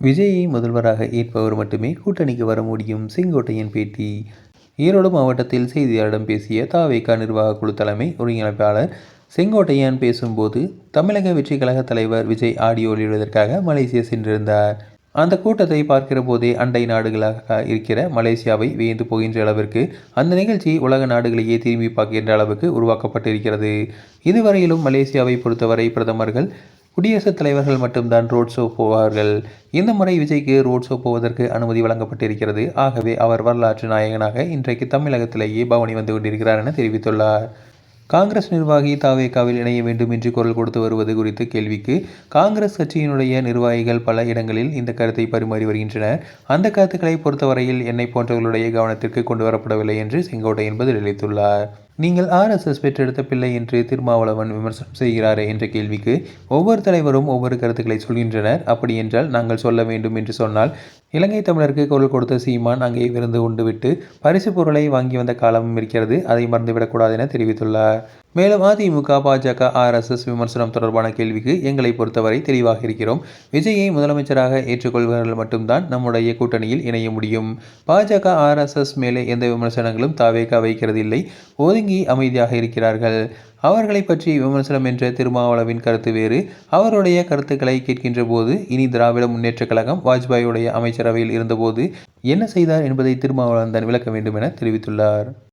விஜயை முதல்வராக ஏற்பவர் மட்டுமே கூட்டணிக்கு வர முடியும். செங்கோட்டையன் பேட்டி. ஈரோடு மாவட்டத்தில் செய்தியாளரிடம் பேசிய தாவேகா நிர்வாக குழு தலைமை ஒருங்கிணைப்பாளர் செங்கோட்டையன் பேசும்போது தமிழக வெற்றி கழக தலைவர் விஜய் ஆடியோ வெளியிடுவதற்காக மலேசியா சென்றிருந்தார். அந்த கூட்டத்தை பார்க்கிற போதே அண்டை நாடுகளாக இருக்கிற மலேசியாவை வியந்து போகின்ற அளவிற்கு அந்த நிகழ்ச்சி உலக நாடுகளையே திரும்பி பார்க்கின்ற அளவுக்கு உருவாக்கப்பட்டிருக்கிறது. இதுவரையிலும் மலேசியாவை பொறுத்தவரை பிரதமர்கள் குடியரசுத் தலைவர்கள் மட்டும்தான் ரோட் ஷோ போவார்கள். இந்த முறை விஜய்க்கு ரோட் ஷோ போவதற்கு அனுமதி வழங்கப்பட்டிருக்கிறது. ஆகவே அவர் வரலாற்று நாயகனாக இன்றைக்கு தமிழகத்திலேயே பவனி வந்து கொண்டிருக்கிறார் என தெரிவித்துள்ளார். காங்கிரஸ் நிர்வாகி தாவேகாவில் இணைய வேண்டும் என்று குரல் கொடுத்து வருவது குறித்த கேள்விக்கு காங்கிரஸ் கட்சியினுடைய நிர்வாகிகள் பல இடங்களில் இந்த கருத்தை பரிமாறி வருகின்றனர். அந்த கருத்துக்களை பொறுத்தவரையில் என்னை போன்றவர்களுடைய கவனத்திற்கு கொண்டு வரப்படவில்லை என்று செங்கோட்டையன் பதிலளித்துள்ளார் நீங்கள் ஆர்எஸ்எஸ் பெற்றெடுத்த பிள்ளை என்று திருமாவளவன் விமர்சனம் செய்கிறாரே என்ற கேள்விக்கு ஒவ்வொரு தலைவரும் ஒவ்வொரு கருத்துக்களை சொல்கின்றனர். அப்படி என்றால் நாங்கள் சொல்ல வேண்டும் என்று சொன்னால் இலங்கை தமிழருக்கு குரல் கொடுத்த சீமான் அங்கே விருந்து உண்டுவிட்டு பரிசு பொருளை வாங்கி வந்த காலமும் இருக்கிறது. அதை மறந்துவிடக்கூடாது என தெரிவித்துள்ளார். மேலும் அதிமுக பாஜக ஆர்எஸ்எஸ் விமர்சனம் தொடர்பான கேள்விக்கு எங்களை பொறுத்தவரை தெளிவாக இருக்கிறோம். விஜயை முதலமைச்சராக ஏற்றுக்கொள்வார்கள் மட்டும்தான் நம்முடைய கூட்டணியில் இணைய முடியும். பாஜக ஆர்எஸ்எஸ் மேலே எந்த விமர்சனங்களும் தாவேக வைக்கிறது இல்லை ஒதுங்கி அமைதியாக இருக்கிறார்கள். அவர்களை பற்றி விமர்சனம் என்ற திருமாவளவின் கருத்து வேறு. அவருடைய கருத்துக்களை கேட்கின்ற போது இனி திராவிட முன்னேற்றக் கழகம் வாஜ்பாயுடைய அமைச்சரவையில் இருந்தபோது என்ன செய்தார் என்பதை திருமாவளவன் தான் விளக்க வேண்டும் என தெரிவித்துள்ளார்.